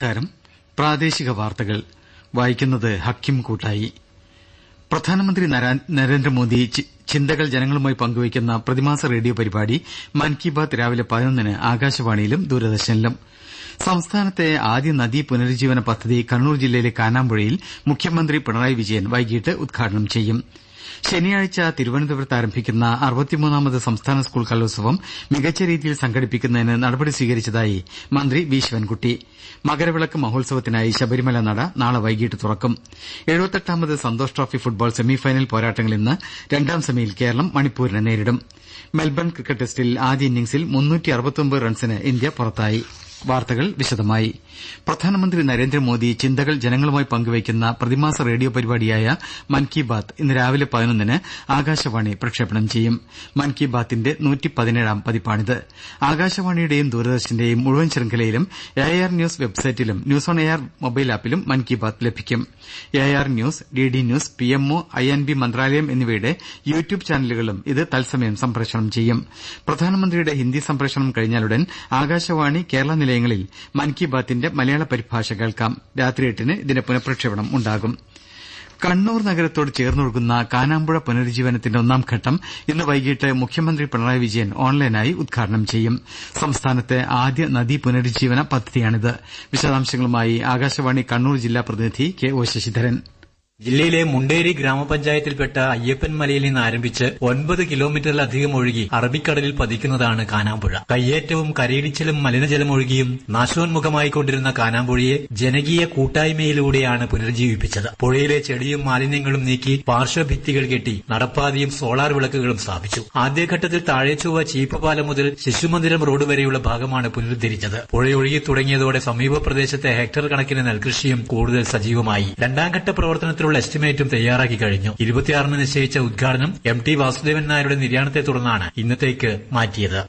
നമസ്കാരം. പ്രാദേശിക വാർത്തകൾ. വായിക്കുന്നത് ഹക്കിം കൂട്ടായി. പ്രധാനമന്ത്രി നരേന്ദ്രമോദി ചിന്തകൾ ജനങ്ങളുമായി പങ്കുവയ്ക്കുന്ന പ്രതിമാസ റേഡിയോ പരിപാടി മൻ കി ബാത് രാവിലെ പതിനൊന്നിന് ആകാശവാണിയിലും ദൂരദർശനിലും. സംസ്ഥാനത്തെ ആദ്യ നദീ പുനരുജ്ജീവന പദ്ധതി കണ്ണൂർ ജില്ലയിലെ കാനാമ്പുഴയിൽ മുഖ്യമന്ത്രി പിണറായി വിജയൻ വൈകിട്ട് ഉദ്ഘാടനം ചെയ്യും. ശനിയാഴ്ച തിരുവനന്തപുരത്ത് ആരംഭിക്കുന്ന അറുപത്തിമൂന്നാമത് സംസ്ഥാന സ്കൂൾ കലോത്സവം മികച്ച രീതിയിൽ സംഘടിപ്പിക്കുന്നതിന് നടപടി സ്വീകരിച്ചതായി മന്ത്രി വി ശിവൻകുട്ടി. മകരവിളക്ക് മഹോത്സവത്തിനായി ശബരിമല നട നാളെ വൈകിട്ട് തുറക്കും. എഴുപത്തെട്ടാമത് സന്തോഷ് ട്രോഫി ഫുട്ബോൾ സെമിഫൈനൽ പോരാട്ടങ്ങൾ ഇന്ന് രണ്ടാം സെമിയിൽ കേരളം മണിപ്പൂരിനെ നേരിടും. മെൽബൺ ക്രിക്കറ്റ് ടെസ്റ്റിൽ ആദ്യ ഇന്നിംഗ്സിൽ റൺസിന് ഇന്ത്യ പുറത്തായി. വാർത്തകൾ വിശദമായി. പ്രധാനമന്ത്രി നരേന്ദ്രമോദി ചിന്തകൾ ജനങ്ങളുമായി പങ്കുവയ്ക്കുന്ന പ്രതിമാസ റേഡിയോ പരിപാടിയായ മൻ കി ബാത് ഇന്ന് രാവിലെ പതിനൊന്നിന് ആകാശവാണി പ്രക്ഷേപണം ചെയ്യും. മൻ കി ബാത്തിന്റെ ആകാശവാണിയുടെയും ദൂരദർശന്റെയും മുഴുവൻ ശൃംഖലയിലും എ ആർ ന്യൂസ് വെബ്സൈറ്റിലും news on A R mobile ആപ്പിലും Mann കി ബാത് ലഭിക്കും. A R news D D news P M O I N B മന്ത്രാലയം എന്നിവയുടെ യൂട്യൂബ് ചാനലുകളും ഇത് തത്സമയം സംപ്രേഷണം ചെയ്യും. പ്രധാനമന്ത്രിയുടെ ഹിന്ദി സംപ്രേഷണം കഴിഞ്ഞാലുടൻ ആകാശവാണി കേരള നിലയങ്ങളിൽ മൻ കി ബാത്തിന്റെ മലയാള പരിഭാഷ കേൾക്കാം. രാത്രി എട്ടിന് ഇതിന്റെ പുനഃപ്രക്ഷേപണം ഉണ്ടാകും. കണ്ണൂർ നഗരത്തോട് ചേർന്നൊഴുകുന്ന കാനാമ്പുഴ പുനരുജ്ജീവനത്തിന്റെ ഒന്നാം ഘട്ടം ഇന്ന് വൈകിട്ട് മുഖ്യമന്ത്രി പിണറായി വിജയൻ ഓൺലൈനായി ഉദ്ഘാടനം ചെയ്യും. സംസ്ഥാനത്തെ ആദ്യ നദീ പുനരുജ്ജീവന പദ്ധതിയാണിത്. വിശദാംശങ്ങളുമായി ആകാശവാണി കണ്ണൂർ ജില്ലാ പ്രതിനിധി കെ ഒ ശശിധരൻ. ജില്ലയിലെ മുണ്ടേരി ഗ്രാമപഞ്ചായത്തിൽപ്പെട്ട അയ്യപ്പൻ മലയിൽ നിന്ന് ആരംഭിച്ച് ഒൻപത് കിലോമീറ്ററിലധികം ഒഴുകി അറബിക്കടലിൽ പതിക്കുന്നതാണ് കാനാമ്പുഴ. കയ്യേറ്റവും കരയിടിച്ചിലും മലിനജലമൊഴുകിയും നാശോന്മുഖമായി നാശോന്മുഖമായിക്കൊണ്ടിരുന്ന കാനാമ്പുഴയെ ജനകീയ കൂട്ടായ്മയിലൂടെയാണ് പുനരുജ്ജീവിപ്പിച്ചത്. പുഴയിലെ ചെടിയും മാലിന്യങ്ങളും നീക്കി പാർശ്വഭിത്തികൾ കെട്ടി നടപ്പാതയും സോളാർ വിളക്കുകളും സ്ഥാപിച്ചു. ആദ്യഘട്ടത്തിൽ താഴെച്ചുവ ചീപ്പപാലം മുതൽ ശിശുമന്ദിരം റോഡ് വരെയുള്ള ഭാഗമാണ് പുനരുദ്ധരിച്ചത്. പുഴയൊഴുകി തുടങ്ങിയതോടെ സമീപ പ്രദേശത്തെ ഹെക്ടർ കണക്കിന് നെൽകൃഷിയും കൂടുതൽ സജീവമായി. രണ്ടാംഘട്ട പ്രവർത്തനത്തിലുള്ള എസ്റ്റിമേറ്റും തയ്യാറാക്കി കഴിഞ്ഞു. ഇരുപത്തിയാറിന് നിശ്ചയിച്ച ഉദ്ഘാടനം എം ടി വാസുദേവൻ നായരുടെ നിര്യാണത്തെ തുടർന്നാണ് ഇന്നത്തേക്ക് മാറ്റിയത്.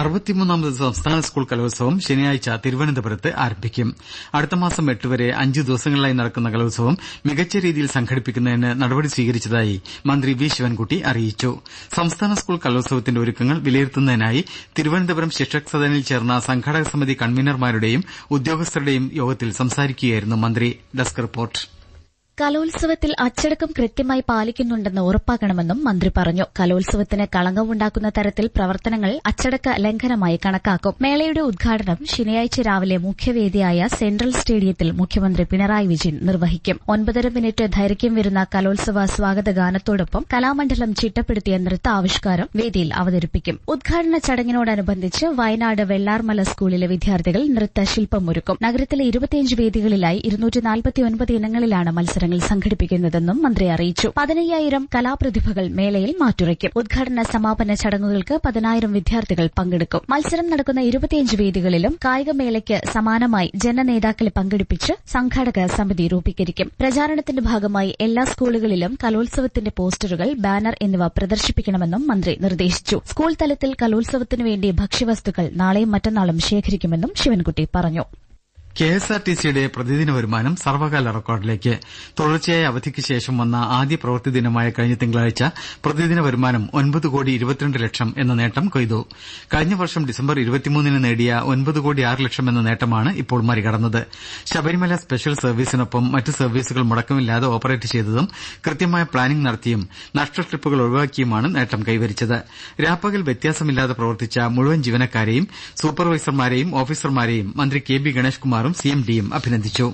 അറുപത്തിമൂന്നാമത് സംസ്ഥാന സ്കൂൾ കലോത്സവം ശനിയാഴ്ച തിരുവനന്തപുരത്ത് ആരംഭിക്കും. അടുത്ത മാസം എട്ട് വരെ അഞ്ച് ദിവസങ്ങളിലായി നടക്കുന്ന കലോത്സവം മികച്ച രീതിയിൽ സംഘടിപ്പിക്കുന്നതിന് നടപടി സ്വീകരിച്ചതായി മന്ത്രി വി ശിവൻകുട്ടി അറിയിച്ചു. സംസ്ഥാന സ്കൂൾ കലോത്സവത്തിന്റെ ഒരുക്കങ്ങൾ വിലയിരുത്തുന്നതിനായി തിരുവനന്തപുരം ശിക്ഷക് സദനിൽ ചേർന്ന സംഘാടക സമിതി കൺവീനർമാരുടെയും ഉദ്യോഗസ്ഥരുടെയും യോഗത്തിൽ സംസാരിക്കുകയായിരുന്നു മന്ത്രി. Desk report. കലോത്സവത്തിൽ അച്ചടക്കം കൃത്യമായി പാലിക്കുന്നുണ്ടെന്ന് ഉറപ്പാക്കണമെന്നും മന്ത്രി പറഞ്ഞു. കലോത്സവത്തിന് കളങ്കമുണ്ടാക്കുന്ന തരത്തിൽ പ്രവർത്തനങ്ങൾ അച്ചടക്ക ലംഘനമായി കണക്കാക്കും. മേളയുടെ ഉദ്ഘാടനം ശനിയാഴ്ച രാവിലെ മുഖ്യവേദിയായ സെൻട്രൽ സ്റ്റേഡിയത്തിൽ മുഖ്യമന്ത്രി പിണറായി വിജയൻ നിർവഹിക്കും. ഒൻപതര മിനിറ്റ് ദൈർഘ്യം വരുന്ന കലോത്സവ സ്വാഗത ഗാനത്തോടൊപ്പം കലാമണ്ഡലം ചിട്ടപ്പെടുത്തിയ നൃത്താവിഷ്കാരം വേദിയിൽ അവതരിപ്പിക്കും. ഉദ്ഘാടന ചടങ്ങിനോടനുബന്ധിച്ച് വയനാട് വെള്ളാർമല സ്കൂളിലെ വിദ്യാർത്ഥികൾ നൃത്തശില്പമൊരുക്കും നഗരത്തിലെ ഇരുപത്തിയഞ്ച് വേദികളിലായി ഇരുന്നൂറ്റി ഇനങ്ങളിലാണ് മത്സരം മത്സരങ്ങൾ സംഘടിപ്പിക്കുന്നതെന്നും മന്ത്രി അറിയിച്ചു. പതിനയ്യായിരം കലാപ്രതിഭകൾ മേളയിൽ മാറ്റുരയ്ക്കും ഉദ്ഘാടന സമാപന ചടങ്ങുകൾക്ക് പതിനായിരം വിദ്യാർത്ഥികൾ പങ്കെടുക്കും. മത്സരം നടക്കുന്ന ഇരുപത്തിയഞ്ച് വേദികളിലും കായികമേളയ്ക്ക് സമാനമായി ജനനേതാക്കളെ പങ്കെടുപ്പിച്ച് സംഘാടക സമിതി രൂപീകരിക്കും. പ്രചാരണത്തിന്റെ ഭാഗമായി എല്ലാ സ്കൂളുകളിലും കലോത്സവത്തിന്റെ പോസ്റ്ററുകൾ ബാനർ എന്നിവ പ്രദർശിപ്പിക്കണമെന്നും മന്ത്രി നിർദ്ദേശിച്ചു. സ്കൂൾ തലത്തിൽ കലോത്സവത്തിനു വേണ്ടി ഭക്ഷ്യവസ്തുക്കൾ നാളെയും മറ്റന്നാളും ശേഖരിക്കുമെന്നും ശിവൻകുട്ടി പറഞ്ഞു. കെ എസ് ആർ ടി സിയുടെ പ്രതിദിന വരുമാനം സർവകാല റെക്കോർഡിലേക്ക്. തുടർച്ചയായ അവധിക്ക് ശേഷം വന്ന ആദ്യ പ്രവൃത്തി ദിനമായ കഴിഞ്ഞ തിങ്കളാഴ്ച പ്രതിദിന വരുമാനം ഒൻപത് കോടി ഇരുപത്തിരണ്ട് ലക്ഷം എന്ന നേട്ടം കൊയ്തു. കഴിഞ്ഞ വർഷം ഡിസംബർ ഇരുപത്തിമൂന്നിന് നേടിയ ഒൻപത് കോടി ആറ് ലക്ഷം എന്ന നേട്ടമാണ് ഇപ്പോൾ മറികടന്നത്. ശബരിമല സ്പെഷ്യൽ സർവീസിനൊപ്പം മറ്റ് സർവീസുകൾ മുടക്കമില്ലാതെ ഓപ്പറേറ്റ് ചെയ്തതും കൃത്യമായ പ്ലാനിംഗ് നടത്തിയും നഷ്ട ട്രിപ്പുകൾ ഒഴിവാക്കിയുമാണ് നേട്ടം കൈവരിച്ചത്. രാപ്പകൽ വ്യത്യാസമില്ലാതെ പ്രവർത്തിച്ച മുഴുവൻ ജീവനക്കാരെയും സൂപ്പർവൈസർമാരെയും ഓഫീസർമാരെയും മന്ത്രി കെ ബി ഗണേഷ് എം ഡിയും അഭിനന്ദിച്ചു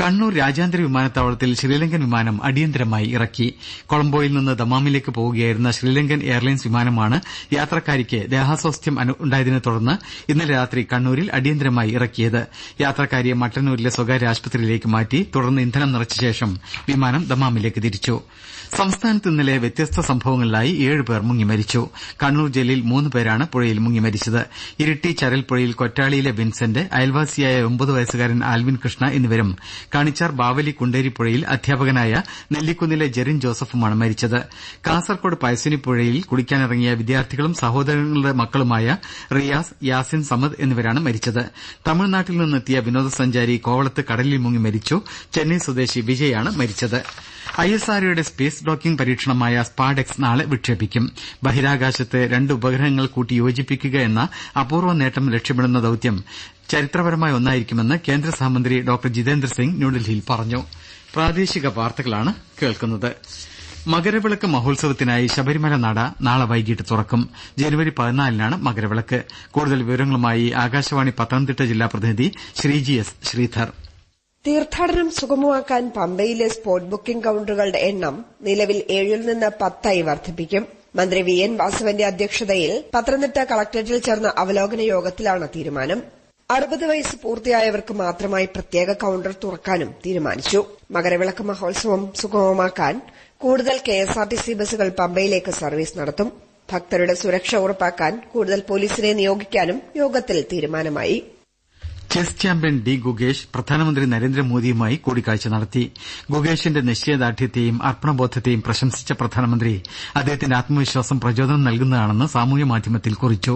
കണ്ണൂർ രാജ്യാന്തര വിമാനത്താവളത്തിൽ ശ്രീലങ്കൻ വിമാനം അടിയന്തരമായി ഇറക്കി. കൊളംബോയിൽ നിന്ന് ദമാമിലേക്ക് പോവുകയായിരുന്ന ശ്രീലങ്കൻ എയർലൈൻസ് വിമാനമാണ് യാത്രക്കാരിക്ക് ദേഹാസ്വാസ്ഥ്യം ഉണ്ടായതിനെ തുടർന്ന് ഇന്നലെ രാത്രി കണ്ണൂരിൽ അടിയന്തരമായി ഇറക്കിയത്. യാത്രക്കാരിയെ മട്ടന്നൂരിലെ സ്വകാര്യ ആശുപത്രിയിലേക്ക് മാറ്റി തുടർന്ന് ഇന്ധനം നിറച്ച ശേഷം വിമാനം ദമാമിലേക്ക് തിരിച്ചു. സംസ്ഥാനത്ത് ഇന്നലെ വ്യത്യസ്ത സംഭവങ്ങളിലായി ഏഴുപേർ മുങ്ങിമരിച്ചു കണ്ണൂർ ജില്ലയിൽ മൂന്ന് പേരാണ് പുഴയിൽ മുങ്ങിമരിച്ചത് ഇരിട്ടി ചരൽപ്പുഴയിൽ കൊറ്റാളിയിലെ വിൻസെന്റ് അയൽവാസിയായ ഒമ്പത് വയസ്സുകാരൻ ആൽവിൻ കൃഷ്ണ എന്നിവരും കണിച്ചാർ ബാവലി കുണ്ടേരിപ്പുഴയിൽ അധ്യാപകനായ നെല്ലിക്കുന്നിലെ ജെറിൻ ജോസഫുമാണ് മരിച്ചത്. കാസർകോട് പയസ്വിനിപ്പുഴയിൽ കുളിക്കാനിറങ്ങിയ വിദ്യാർത്ഥികളും സഹോദരങ്ങളുടെ മക്കളുമായ റിയാസ് യാസിൻ സമദ് എന്നിവരാണ് മരിച്ചത്. തമിഴ്നാട്ടിൽ നിന്നെത്തിയ വിനോദസഞ്ചാരി കോവളത്ത് കടലിൽ മുങ്ങി മരിച്ചു. ചെന്നൈ സ്വദേശി വിജയാണ് മരിച്ചത്. ഐ എസ് ആർ ഒയുടെ സ്പേസ് ഡോക്കിംഗ് പരീക്ഷണമായ സ്പാഡെക്സ് നാളെ വിക്ഷേപിക്കും. ബഹിരാകാശത്ത് രണ്ട് ഉപഗ്രഹങ്ങൾ കൂട്ടി യോജിപ്പിക്കുക എന്ന അപൂർവ നേട്ടം ലക്ഷ്യമിടുന്ന ദൌത്യം ചരിത്രപരമായ ഒന്നായിരിക്കുമെന്ന് കേന്ദ്ര സഹമന്ത്രി ഡോക്ടർ ജിതേന്ദ്ര സിംഗ് ന്യൂഡൽഹിയിൽ പറഞ്ഞു. മകരവിളക്ക് മഹോത്സവത്തിനായി ശബരിമല നട നാളെ വൈകിട്ട് തുറക്കും. ജനുവരി പതിനാലിനാണ് മകരവിളക്ക്. കൂടുതൽ വിവരങ്ങളുമായി ആകാശവാണി പത്തനംതിട്ട ജില്ലാ പ്രതിനിധി ശ്രീജി എസ് ശ്രീധർ. തീർത്ഥാടനം സുഗമമാക്കാൻ പമ്പയിലെ സ്പോട്ട് ബുക്കിംഗ് കൌണ്ടറുകളുടെ എണ്ണം നിലവിൽ ഏഴിൽ നിന്ന് പത്തായി വർദ്ധിപ്പിക്കും. മന്ത്രി വി എൻ വാസവന്റെ അധ്യക്ഷതയിൽ പത്തനംതിട്ട കളക്ടറേറ്റിൽ ചേർന്ന അവലോകന യോഗത്തിലാണ് തീരുമാനം. അറുപത് വയസ്സ് പൂർത്തിയായവർക്ക് മാത്രമായി പ്രത്യേക കൌണ്ടർ തുറക്കാനും തീരുമാനിച്ചു. മകരവിളക്ക് മഹോത്സവം സുഗമമാക്കാൻ കൂടുതൽ K S R T C ബസ്സുകൾ പമ്പയിലേക്ക് സർവീസ് നടത്തും. ഭക്തരുടെ സുരക്ഷ ഉറപ്പാക്കാൻ കൂടുതൽ പോലീസിനെ നിയോഗിക്കാനും യോഗത്തിൽ തീരുമാനമായി. ചെസ് ചാമ്പ്യൻ ഡി ഗുഗേഷ് പ്രധാനമന്ത്രി നരേന്ദ്രമോദിയുമായി കൂടിക്കാഴ്ച നടത്തി. ഗുഗേഷിന്റെ നിശ്ചയദാർഢ്യത്തെയും അർപ്പണബോധത്തെയും പ്രശംസിച്ച പ്രധാനമന്ത്രി അദ്ദേഹത്തിന്റെ ആത്മവിശ്വാസം പ്രചോദനം നൽകുന്നതാണെന്ന് സാമൂഹ്യ മാധ്യമത്തിൽ കുറിച്ചു.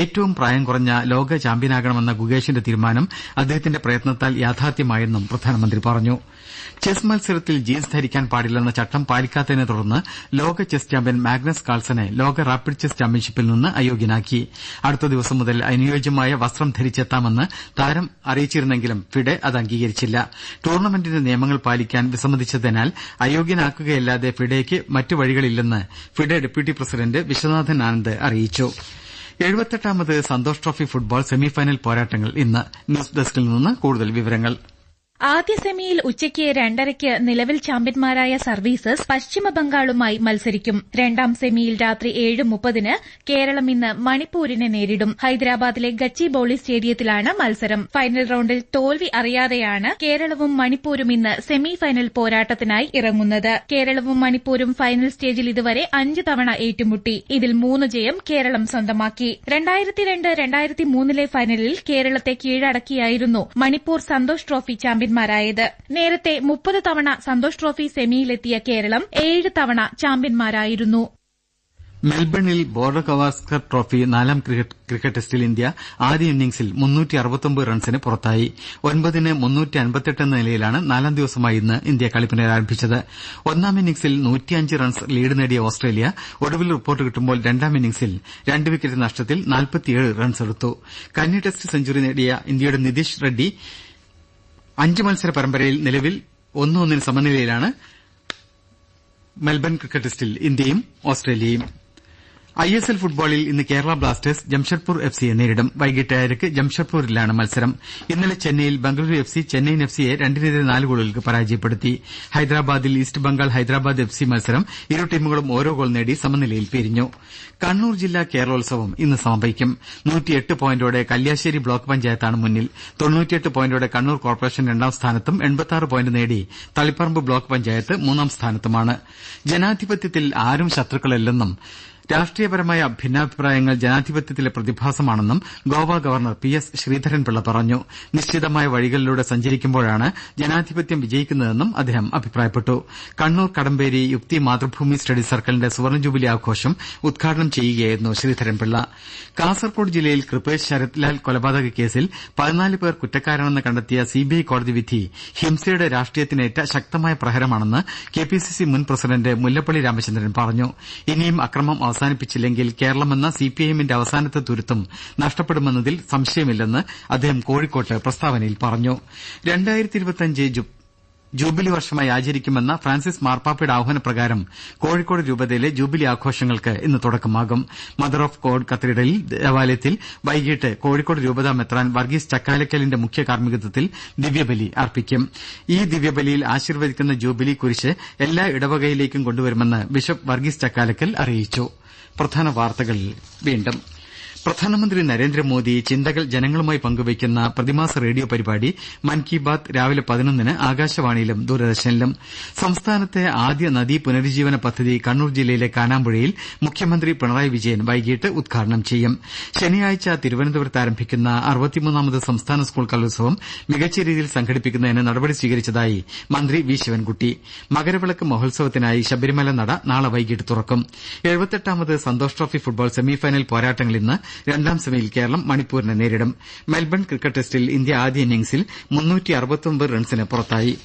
ഏറ്റവും പ്രായം കുറഞ്ഞ ലോക ചാമ്പ്യനാകണമെന്ന ഗുഗേഷിന്റെ തീരുമാനം അദ്ദേഹത്തിന്റെ പ്രയത്നത്താൽ യാഥാർത്ഥ്യമായെന്നും പ്രധാനമന്ത്രി പറഞ്ഞു. ചെസ് മത്സരത്തിൽ ജീൻസ് ധരിക്കാൻ പാടില്ലെന്ന ചട്ടം പാലിക്കാത്തതിനെ തുടർന്ന് ലോക ചെസ് ചാമ്പ്യൻ മാഗ്നസ് കാൾസനെ ലോക റാപ്പിഡ് ചെസ് ചാമ്പ്യൻഷിപ്പിൽ നിന്ന് അയോഗ്യനാക്കി. അടുത്ത ദിവസം മുതൽ അനുയോജ്യമായ വസ്ത്രം ധരിച്ചെത്താമെന്ന് താരം അറിയിച്ചിരുന്നെങ്കിലും ഫിഡെ അത് അംഗീകരിച്ചില്ല. ടൂർണമെന്റിന്റെ നിയമങ്ങൾ പാലിക്കാൻ വിസമ്മതിച്ചതിനാൽ അയോഗ്യനാക്കുകയല്ലാതെ ഫിഡെയ്ക്ക് മറ്റു വഴികളില്ലെന്ന് FIDE deputy president Viswanathan Anand അറിയിച്ചു. എഴുപത്തെട്ടാമത് സന്തോഷ് ട്രോഫി ഫുട്ബോൾ സെമിഫൈനൽ പോരാട്ടങ്ങൾ ഇന്ന് ന്യൂസ് ഡെസ്കിൽ നിന്ന് കൂടുതൽ വിവരങ്ങൾ. ആദ്യ സെമിയിൽ ഉച്ചയ്ക്ക് രണ്ടരയ്ക്ക് നിലവിൽ ചാമ്പ്യന്മാരായ സർവീസസ് പശ്ചിമ ബംഗാളുമായി മത്സരിക്കും. രണ്ടാം സെമിയിൽ രാത്രി ഏഴ് മുപ്പതിന് കേരളം ഇന്ന് മണിപ്പൂരിനെ നേരിടും. ഹൈദരാബാദിലെ ഗച്ചി ബോളി സ്റ്റേഡിയത്തിലാണ് മത്സരം. ഫൈനൽ റൌണ്ടിൽ തോൽവി അറിയാതെയാണ് കേരളവും മണിപ്പൂരും ഇന്ന് സെമി ഫൈനൽ പോരാട്ടത്തിനായി ഇറങ്ങുന്നത്. കേരളവും മണിപ്പൂരും ഫൈനൽ സ്റ്റേജിൽ ഇതുവരെ അഞ്ച് തവണ ഏറ്റുമുട്ടി. ഇതിൽ മൂന്ന് ജയം കേരളം സ്വന്തമാക്കി. രണ്ടായിരത്തി രണ്ട് രണ്ടായിരത്തി മൂന്നിലെ ഫൈനലിൽ കേരളത്തെ കീഴടക്കിയായിരുന്നു മണിപ്പൂർ സന്തോഷ് ട്രോഫി ചാമ്പ്യൻ ചാമ്പ്യന്മാരായത്. നേരത്തെ മുപ്പത് തവണ സന്തോഷ് ട്രോഫി സെമിയിലെത്തിയ കേരളം ഏഴ് തവണ ചാമ്പ്യന്മാരായിരുന്നു. മെൽബണിൽ ബോർഡർ കവാസ്കർ ട്രോഫി നാലാം ക്രിക്കറ്റ് ടെസ്റ്റിൽ ഇന്ത്യ ആദ്യ ഇന്നിംഗ്സിൽ റൺസിന് പുറത്തായി. ഒൻപതിന് എന്ന നിലയിലാണ് നാലാം ദിവസമായി ഇന്ന് ഇന്ത്യ കളി പുനരാരംഭിച്ചത് ഒന്നാം ഇന്നിംഗ്സിൽ റൺസ് ലീഡ് നേടിയ ഓസ്ട്രേലിയ ഒടുവിൽ റിപ്പോർട്ട് കിട്ടുമ്പോൾ രണ്ടാം ഇന്നിംഗ്സിൽ രണ്ട് വിക്കറ്റ് നഷ്ടത്തിൽ റൺസെടുത്തു കന്നി ടെസ്റ്റ് സെഞ്ചുറി നേടിയ ഇന്ത്യയുടെ നിതീഷ് റെഡ്ഡി അഞ്ച് മത്സര പരമ്പരയിൽ നിലവിൽ ഒന്ന് ഒന്നിന് സമനിലയിലാണ് മെൽബൺ ക്രിക്കറ്റ് ടെസ്റ്റിൽ ഇന്ത്യയും ഓസ്ട്രേലിയയും ഐ എസ് എൽ ഫുട്ബോളിൽ ഇന്ന് കേരള ബ്ലാസ്റ്റേഴ്സ് ജംഷഡ്പൂർ എഫ് സിയെ നേരിടും. വൈകിട്ട് ഏഴരയ്ക്ക് ജംഷഡ്പൂരിലാണ് മത്സരം. ഇന്നലെ ചെന്നൈയിൽ Bengaluru F C Chennaiyin F സിയെ രണ്ടിനെതിരെ നാല് ഗോളുകൾക്ക് പരാജയപ്പെടുത്തി. ഹൈദരാബാദിൽ East Bengal Hyderabad F C മത്സരം ഇരു ടീമുകളും ഓരോ ഗോൾ നേടി സമനിലയിൽ പിരിഞ്ഞു. കണ്ണൂർ ജില്ലാ കേരളോത്സവം ഇന്ന് സമാപിക്കും. നൂറ്റിയെട്ട് പോയിന്റോടെ കല്യാശ്ശേരി ബ്ലോക്ക് പഞ്ചായത്താണ് മുന്നിൽ. തൊണ്ണൂറ്റിയെട്ട് പോയിന്റോടെ കണ്ണൂർ കോർപ്പറേഷൻ രണ്ടാം സ്ഥാനത്തും പോയിന്റ് നേടി തളിപ്പറമ്പ് ബ്ലോക്ക് പഞ്ചായത്ത് മൂന്നാം സ്ഥാനത്തുമാണ്. ജനാധിപത്യത്തിൽ ആരും ശത്രുക്കളല്ലെന്നും രാഷ്ട്രീയപരമായ ഭിന്നാഭിപ്രായങ്ങൾ ജനാധിപത്യത്തിലെ പ്രതിഭാസമാണെന്നും Goa governor P S Sreedharan Pillai പറഞ്ഞു. നിശ്ചിതമായ വഴികളിലൂടെ സഞ്ചരിക്കുമ്പോഴാണ് ജനാധിപത്യം വിജയിക്കുന്നതെന്നും അദ്ദേഹം അഭിപ്രായപ്പെട്ടു. കണ്ണൂർ കടമ്പേരി യുക്തി മാതൃഭൂമി സ്റ്റഡി സർക്കിളിന്റെ സുവർണ ജൂബിലി ആഘോഷം ഉദ്ഘാടനം ചെയ്യുകയായിരുന്നു ശ്രീധരൻപിള്ള. കാസർകോട് ജില്ലയിൽ കൃപേഷ് ശരത്ലാൽ കൊലപാതക കേസിൽ പതിനാല് പേർ കുറ്റക്കാരാണെന്ന് കണ്ടെത്തിയ സിബിഐ കോടതി വിധി ഹിംസയുടെ രാഷ്ട്രീയത്തിനേറ്റ ശക്തമായ പ്രഹരമാണെന്ന് കെപിസിസി മുൻ പ്രസിഡന്റ് മുല്ലപ്പള്ളി രാമചന്ദ്രൻ പറഞ്ഞു. ഇനിയും അക്രമം അവസാനിപ്പിച്ചില്ലെങ്കിൽ കേരളമെന്ന സിപിഐഎമ്മിന്റെ അവസാനത്തെ തുരുത്തും നഷ്ടപ്പെടുമെന്നതിൽ സംശയമില്ലെന്ന് അദ്ദേഹം കോഴിക്കോട്ട് പ്രസ്താവനയിൽ പറഞ്ഞു. ജൂബിലി വർഷമായി ആചരിക്കുമെന്ന ഫ്രാൻസിസ് മാർപ്പാപ്പയുടെ ആഹ്വാനപ്രകാരം കോഴിക്കോട് രൂപതയിലെ ജൂബിലി ആഘോഷങ്ങൾക്ക് ഇന്ന് തുടക്കമാകും. മദർ ഓഫ് ഗോഡ് കത്തീഡ്രലിൽ ദേവാലയത്തിൽ വൈകിട്ട് കോഴിക്കോട് രൂപതാ മെത്രാൻ വർഗീസ് ചക്കാലക്കലിന്റെ മുഖ്യ കാർമ്മികത്വത്തിൽ ദിവ്യബലി അർപ്പിക്കും. ഈ ദിവ്യബലിയിൽ ആശീർവദിക്കുന്ന ജൂബിലി കുരിശ് എല്ലാ ഇടവകയിലേക്കും കൊണ്ടുവരുമെന്ന് ബിഷപ്പ് വർഗീസ് ചക്കാലക്കൽ അറിയിച്ചു. പ്രധാന വാർത്തകൾ വീണ്ടും പ്രധാനമന്ത്രി നരേന്ദ്രമോദി ചിന്തകൾ ജനങ്ങളുമായി പങ്കുവയ്ക്കുന്ന പ്രതിമാസ റേഡിയോ പരിപാടി മൻ കി ബാത് രാവിലെ പതിനൊന്നിന് ആകാശവാണിയിലും ദൂരദർശനിലും. സംസ്ഥാനത്തെ ആദ്യ നദീ പുനരുജ്ജീവന പദ്ധതി കണ്ണൂർ ജില്ലയിലെ കാനാമ്പുഴയിൽ മുഖ്യമന്ത്രി പിണറായി വിജയൻ വൈകിട്ട് ഉദ്ഘാടനം ചെയ്യും. ശനിയാഴ്ച തിരുവനന്തപുരത്ത് ആരംഭിക്കുന്ന അറുപത്തിമൂന്നാമത് സംസ്ഥാന സ്കൂൾ കലോത്സവം മികച്ച രീതിയിൽ സംഘടിപ്പിക്കുന്നതിന് നടപടി സ്വീകരിച്ചതായി മന്ത്രി വി ശിവൻകുട്ടി. മകരവിളക്ക് മഹോത്സവത്തിനായി ശബരിമല നട നാളെ വൈകിട്ട് തുറക്കും. എഴുപത്തെട്ടാമത് സന്തോഷ് ട്രോഫി ഫുട്ബോൾ സെമിഫൈനൽ പോരാട്ടങ്ങൾ ഇന്ന് രണ്ടാം സെമിയിൽ കേരളം മണിപ്പൂരിനെ നേരിടും. മെൽബൺ ക്രിക്കറ്റ് ടെസ്റ്റിൽ ഇന്ത്യ ആദ്യ ഇന്നിംഗ്സിൽ റൺസിന് പുറത്തായി.